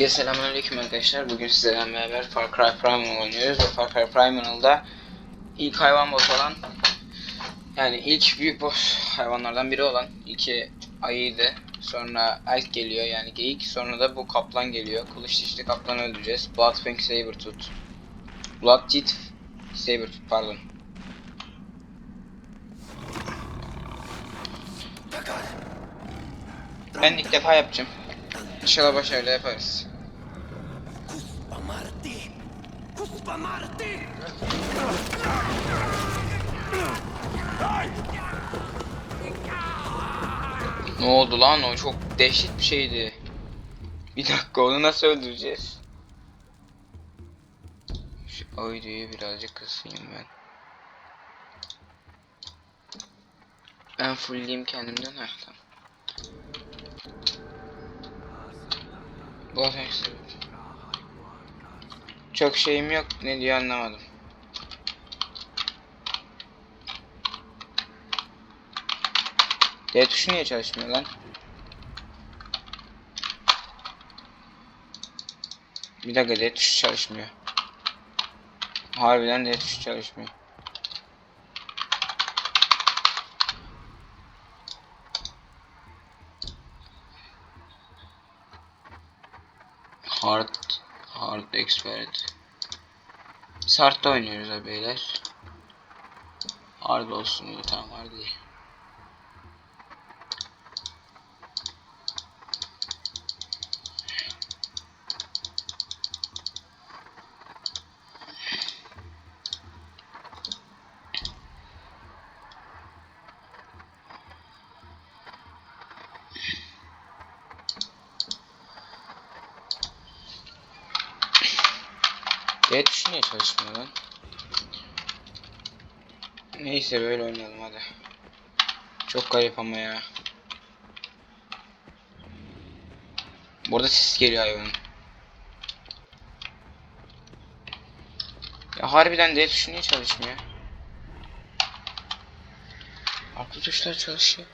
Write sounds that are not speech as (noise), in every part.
Herkese selamünaleyküm arkadaşlar. Bugün sizlerle beraber Far Cry Primal oynuyoruz ve Far Cry Primal'da ilk hayvan boss olan yani ilk büyük boss hayvanlardan biri olan iki ayıydı. Sonra elk geliyor yani geyik. Sonra da bu kaplan geliyor. Kılıç dişli kaplanı öldüreceğiz. Bloodfang Sabertooth. Blood Teeth Sabertooth pardon. Ben ilk defa yapacağım. İnşallah başarılı yaparız. Kuspa Marty! Ne oldu lan o çok dehşet bir şeydi. Bir dakika onu nasıl öldüreceğiz? Şu audio'yu birazcık kısayım ben. Ben fullleyeyim kendimden ha tamam. Bu ateşli. Çok şeyim yok ne diyor anlamadım. D tuşu niye çalışmıyor lan? Bir dakika D tuşu çalışmıyor. Harbiden D tuşu çalışmıyor. Hard Expert. Sart'ta oynuyoruz ha beyler. Hard olsun diye tamam hard. Niye çalışmıyor lan? Neyse böyle oynayalım hadi. Çok garip ama ya. Burada ses geliyor hayvanın. Ya harbiden D tuşu niye çalışmıyor? Farklı tuşlar çalışıyor.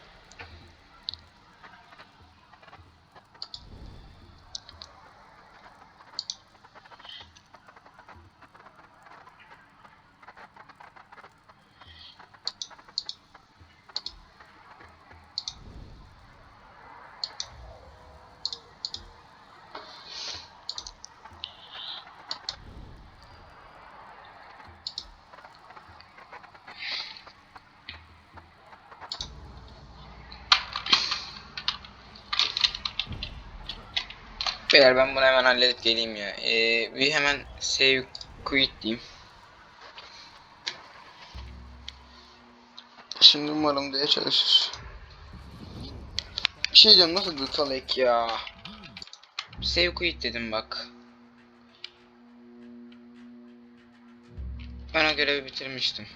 Beyler ben bunu hemen halledip geleyim ya. Ee, bir hemen save quit diyeyim. Şimdi umarım diye çalışır. Bir şey diyeceğim nasıl gıtal ek ya. Save quit dedim bak. Ben o görevi bitirmiştim.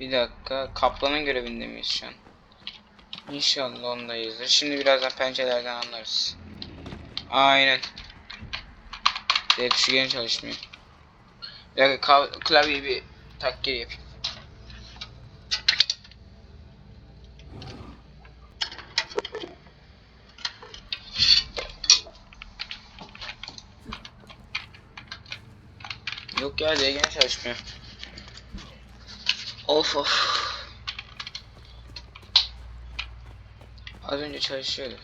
Bir dakika. Kaplanın görevinde miyiz şu an? İnşallah ondayızdır. Şimdi birazdan pençelerden anlarız. Aynen. D tuşu gene çalışmıyor. Bir dakika klavyeyi bir tak geri yapayım. Yok ya D gene çalışmıyor. Of of. Az önce çalışıyordu.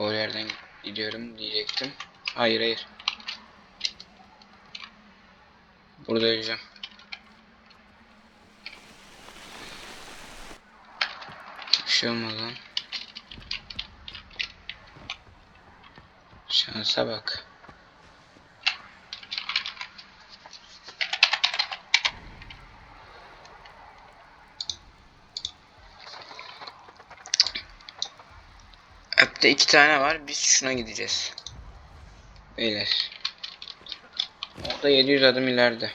Doğru yerden gidiyorum diyecektim. Hayır hayır. Burada öleceğim. Bir şey. Şansa bak. App'te iki tane var. Biz şuna gideceğiz. Eyles. Orada 700 adım ileride.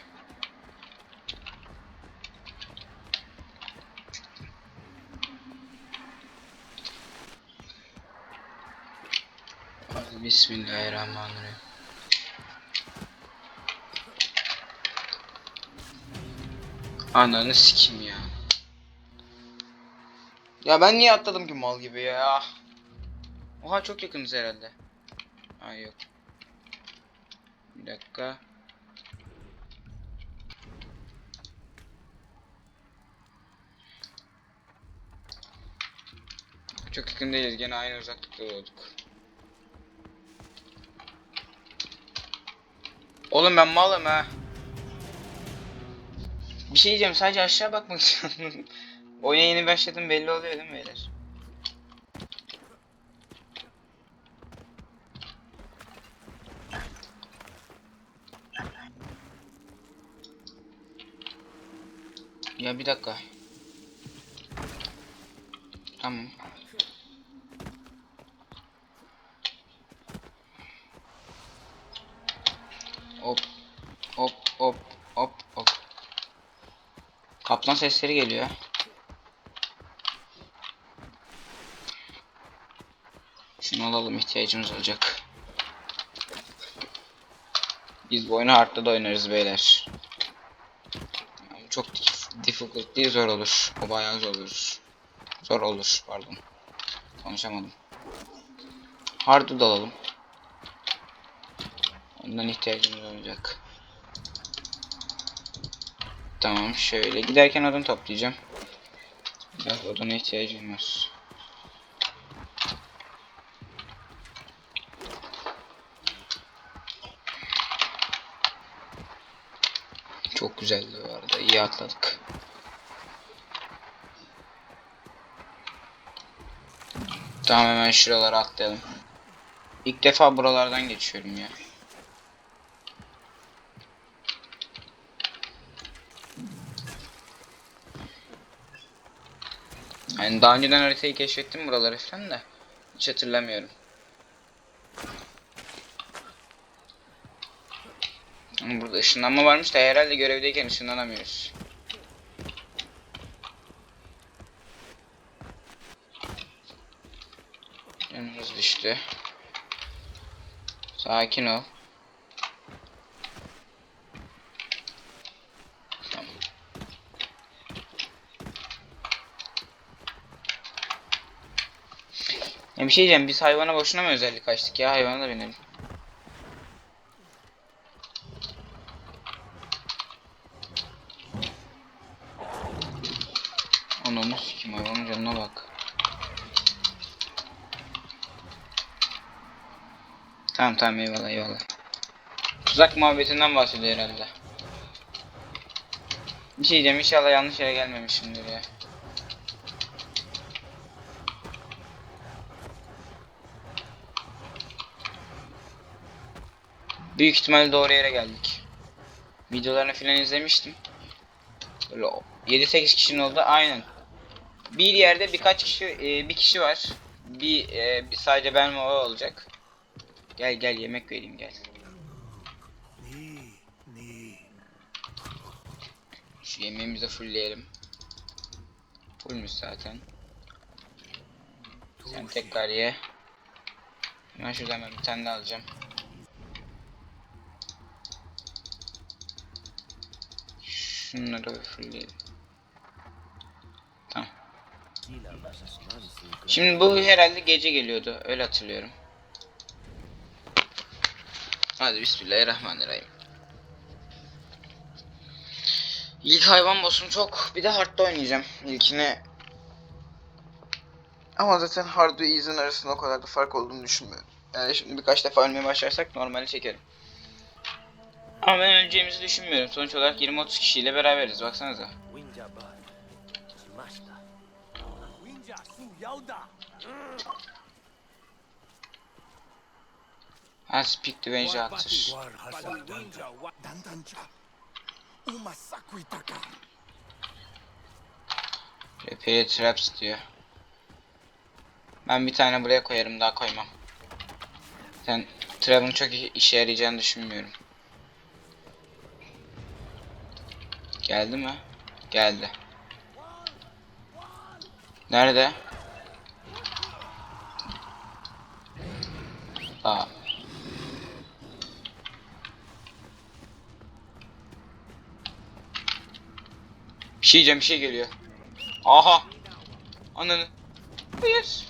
Bismillahirrahmanirrahim. Ananı sikim ya. Ya ben niye atladım ki mal gibi ya? Oha çok yakınız herhalde. Ha yok. Dakika. Çok yakın değiliz. Gene aynı uzaklıkta olduk. Oğlum ben malım ha. Bir şey diyeceğim sadece aşağı bakmak istiyorum. (laughs) Oyuna yeni başladım belli oluyor değil mi beyler? Ya bir dakika. Tamam. Hop. Hop hop hop hop. Kaplan sesleri geliyor. Şunu alalım ihtiyacımız olacak. Biz bu oyunu hard'da da oynarız beyler. Çok dif- difficult değil zor olur. O bayağı zor olur. Zor olur pardon. Konuşamadım. Hard'ı da alalım. Ondan ihtiyacımız olacak. Tamam şöyle giderken odun toplayacağım. Biraz oduna ihtiyacım var. Çok güzeldi bu arada. iyi atladık. Tamam hemen şuralara atlayalım. İlk defa buralardan geçiyorum ya. Yani daha önceden haritayı keşfettim buraları falan da hiç hatırlamıyorum. Işınlanma varmış da herhalde görevdeyken ışınlanamıyoruz. Yanımız düştü. Sakin ol. Tamam. Ya bir şey diyeceğim biz hayvana boşuna mı özellik açtık ya hayvana da binelim. Ananı sikim hayvanın canına bak. Tamam tamam eyvallah eyvallah. Tuzak muhabbetinden bahsediyor herhalde. Bir şey diyeceğim inşallah yanlış yere gelmemişimdir ya. Büyük ihtimalle doğru yere geldik. Videolarını filan izlemiştim. Böyle 7-8 kişinin oldu aynen. Bir yerde birkaç kişi e, bir kişi var. Bir, e, bir sadece ben ve o olacak. Gel gel yemek vereyim gel. Şu yemeğimizi fullleyelim. Fullmüş zaten. Sen tekrar ye. Ben şuradan ben bir tane daha alacağım. Şunları fullleyelim. Tamam. Şimdi bu herhalde gece geliyordu. Öyle hatırlıyorum. Hadi bismillahirrahmanirrahim. İlk hayvan boss'um çok. Bir de hard'da oynayacağım. İlkine ama zaten hard ve easy'nin arasında o kadar da fark olduğunu düşünmüyorum. Yani şimdi birkaç defa ölmeye başlarsak normali çekerim. Ama ben öleceğimizi düşünmüyorum. Sonuç olarak 20-30 kişiyle beraberiz. Baksanıza. Wa. Dandancha. Umasaku itaka. Repair traps diyor. Ben bir tane buraya koyarım daha koymam. Sen trap'ın çok işe yarayacağını düşünmüyorum. Geldi mi? Geldi. Nerede? Aa. Şey diyeceğim bir şey geliyor. Aha. Ananı. Hayır.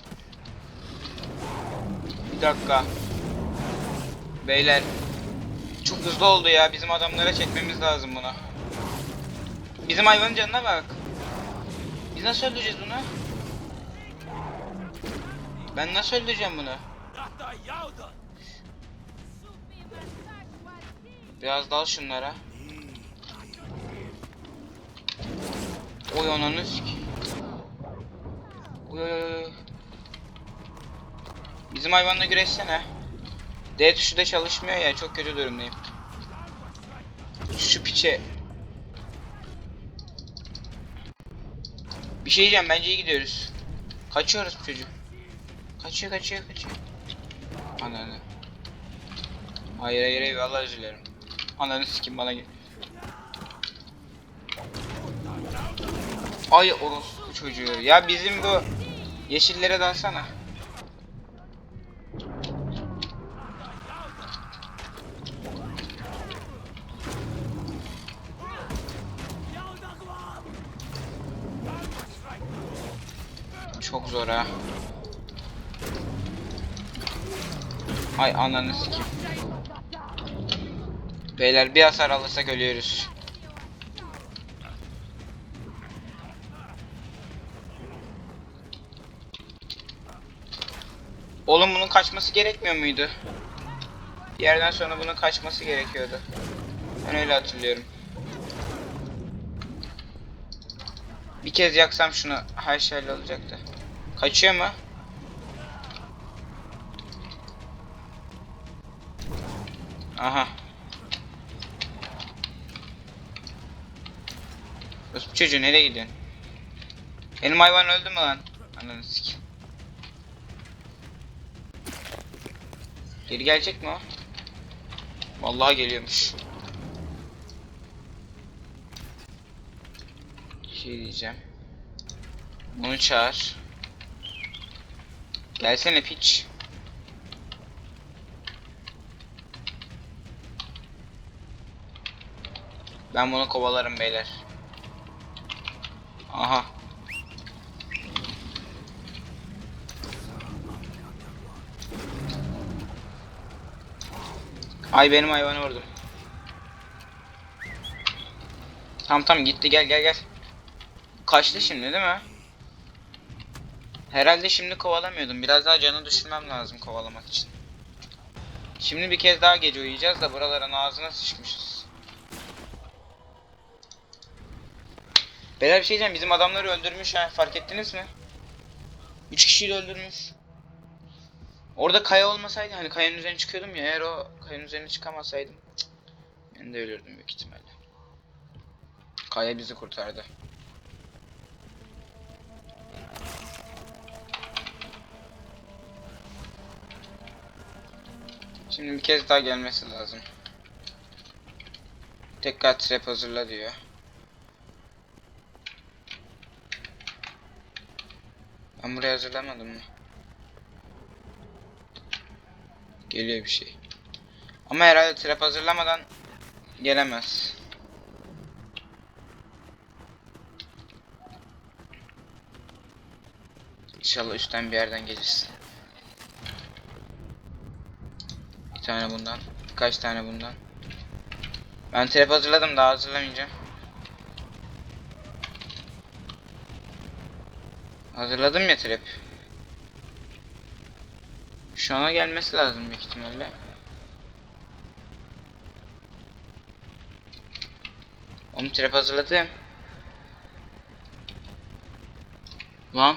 Bir dakika. Beyler. Çok hızlı oldu ya. Bizim adamlara çekmemiz lazım bunu. Bizim hayvanın canına bak. Biz nasıl öldüreceğiz bunu? Ben nasıl öldüreceğim bunu? Biraz dal şunlara. Oy ananı. Oy oy oy. Bizim hayvanla güreşsene. D tuşu da çalışmıyor ya çok kötü durumdayım. Şu piçe. Bir şey diyeceğim bence iyi gidiyoruz. Kaçıyoruz çocuk. Kaçıyor kaçıyor kaçıyor. Ananı. Hayır hayır vallahi özür. Ananı sikim bana gel. Ay orospu çocuğu. Ya bizim bu yeşillere dalsana. Çok zor ha. Ay ananı sikim. Beyler bir hasar alırsak ölüyoruz. Oğlum bunun kaçması gerekmiyor muydu? Bir yerden sonra bunun kaçması gerekiyordu. Ben öyle hatırlıyorum. Bir kez yaksam şunu her şeyle olacaktı. Kaçıyor mu? Aha. Rus çocuğu nereye gidiyorsun? Benim hayvan öldü mü lan? Ananı sikeyim. Geri gelecek mi o? Vallahi geliyormuş. Şey diyeceğim. Onu çağır. Gelsene piç. Ben bunu kovalarım beyler. Aha. Ay benim hayvanı vurdum. Tamam tamam gitti gel gel gel. Kaçtı şimdi değil mi? Herhalde şimdi kovalamıyordum. Biraz daha canı düşürmem lazım kovalamak için. Şimdi bir kez daha gece uyuyacağız da buraların ağzına sıçmışız. Beyler bir şey diyeceğim. Bizim adamları öldürmüş ha. Fark ettiniz mi? 3 kişiyi öldürmüş. Orada kaya olmasaydı hani kayanın üzerine çıkıyordum ya eğer o kayanın üzerine çıkamasaydım ben de ölürdüm büyük ihtimalle. Kaya bizi kurtardı. Şimdi bir kez daha gelmesi lazım. Tekrar trap hazırla diyor. Ben buraya hazırlamadım mı? Geliyor bir şey. Ama herhalde trap hazırlamadan gelemez. İnşallah üstten bir yerden gelirsin. Bir tane bundan. Birkaç tane bundan. Ben trap hazırladım daha hazırlamayacağım. Hazırladım ya trap. Şu ana gelmesi lazım büyük ihtimalle. Oğlum trap hazırladım. Lan.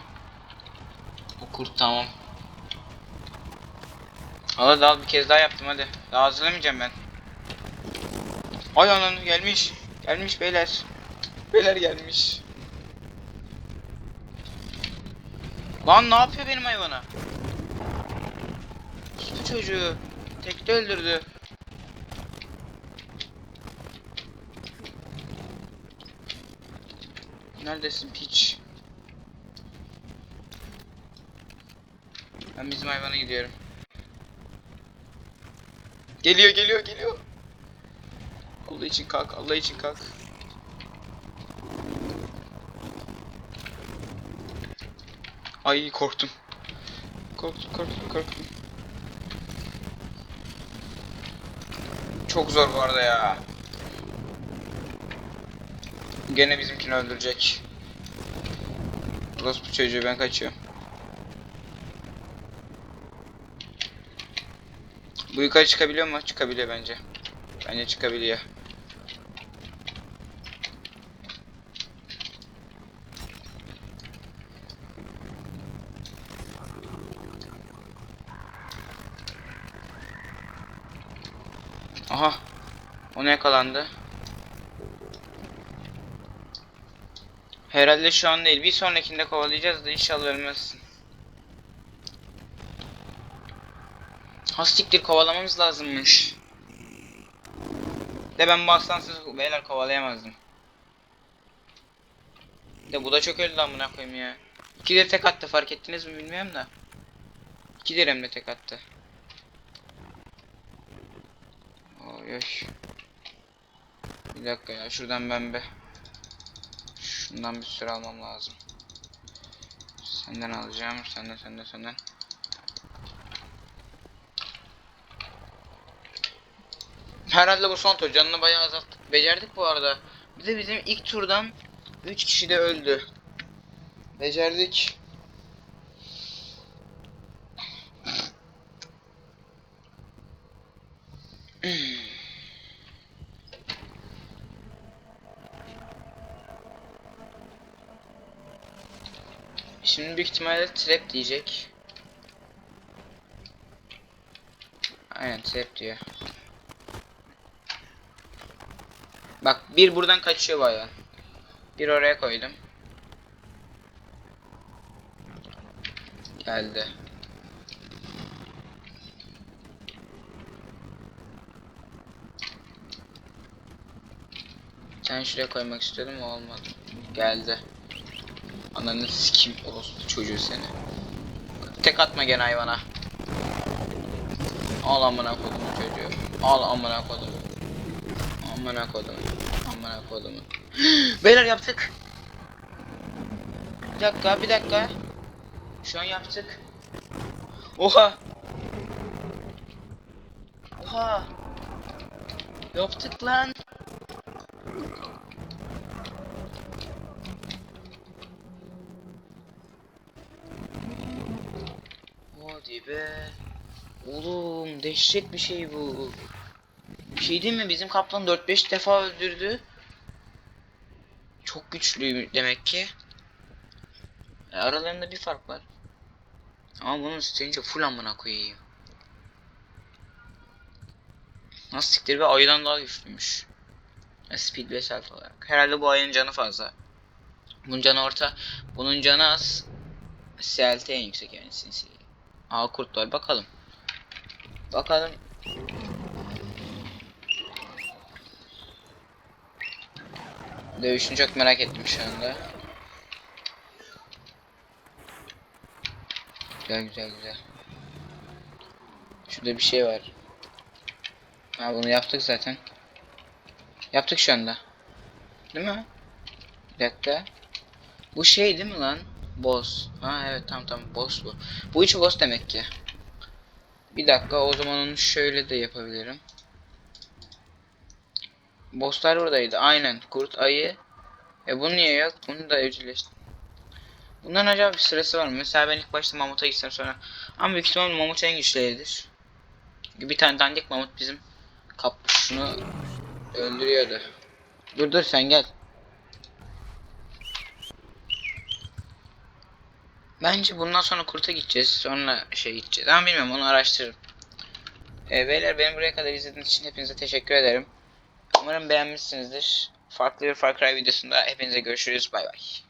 Bu kurt tamam. Al hadi al bir kez daha yaptım hadi. Daha hazırlamayacağım ben. Ay ananı gelmiş. Gelmiş beyler. Beyler gelmiş. Lan ne yapıyor benim hayvana? çocuğu. Tekte öldürdü. Neredesin piç? Ben bizim hayvana gidiyorum. Geliyor geliyor geliyor. Allah için kalk Allah için kalk. Ay korktum. Korktum korktum korktum. Çok zor bu arada ya. Gene bizimkini öldürecek. Orospu çocuğu ben kaçıyorum. Bu yukarı çıkabiliyor mu? Çıkabiliyor bence. Bence çıkabiliyor. Aha. Ona yakalandı. Herhalde şu an değil. Bir sonrakinde kovalayacağız da inşallah ölmezsin. Hastiktir kovalamamız lazımmış. De ben bu aslansız beyler kovalayamazdım. De bu da çok öldü lan buna koyayım ya. İki de tek attı fark ettiniz mi bilmiyorum da. İki de hem de tek attı. Oy oy. Bir dakika ya şuradan ben be. Şundan bir sürü almam lazım. Senden alacağım. Senden senden senden. Herhalde bu son tur. Canını bayağı azalttık. Becerdik bu arada. Bir de bizim ilk turdan 3 kişi de öldü. Becerdik. Şimdi büyük ihtimalle trap diyecek. Aynen trap diyor. Bak bir buradan kaçıyor bayağı. Bir oraya koydum. Geldi. Sen şuraya koymak istiyordum olmadı. Geldi. Ananı sikim orospu çocuğu seni. Tek atma gene hayvana. Al amına kodumu çocuğu. Al amına kodumu. Amına kodumu. Amına kodumu. (gasps) Beyler yaptık. Bir dakika bir dakika. Şu an yaptık. Oha. Oha. Yaptık lan. Oğlum dehşet bir şey bu. Bir şey değil mi? Bizim kaplan 4-5 defa öldürdü. Çok güçlü demek ki. E, aralarında bir fark var. Ama bunun Stranger full amına koyayım. Nasıl siktir ve ayıdan daha güçlüymüş. E, Speed ve self olarak. Herhalde bu ayının canı fazla. Bunun canı orta. Bunun canı az. CLT en yüksek yani sinsi. Aa kurt var bakalım. Bakalım. Dövüşünü çok merak ettim şu anda. Güzel güzel güzel. Şurada bir şey var. Ha bunu yaptık zaten. Yaptık şu anda. Değil mi? Bir dakika. Bu şey değil mi lan? Boss. Ha evet tamam tamam boss bu. Bu üç boss demek ki. Bir dakika o zaman onu şöyle de yapabilirim. Bosslar buradaydı. Aynen. Kurt, ayı. E bu niye yok? Bunu da evcilleştim. Bunların acaba bir sırası var mı? Mesela ben ilk başta mamuta gitsem sonra. Ama büyük ihtimalle mamut en güçlüdür. Çünkü bir tane dandik mamut bizim kapuşunu öldürüyordu. Dur dur sen gel. Bence bundan sonra kurta gideceğiz. Sonra şey gideceğiz. Ama bilmiyorum onu araştırırım. E, beyler beni buraya kadar izlediğiniz için hepinize teşekkür ederim. Umarım beğenmişsinizdir. Farklı bir Far Cry videosunda hepinize görüşürüz. Bay bay.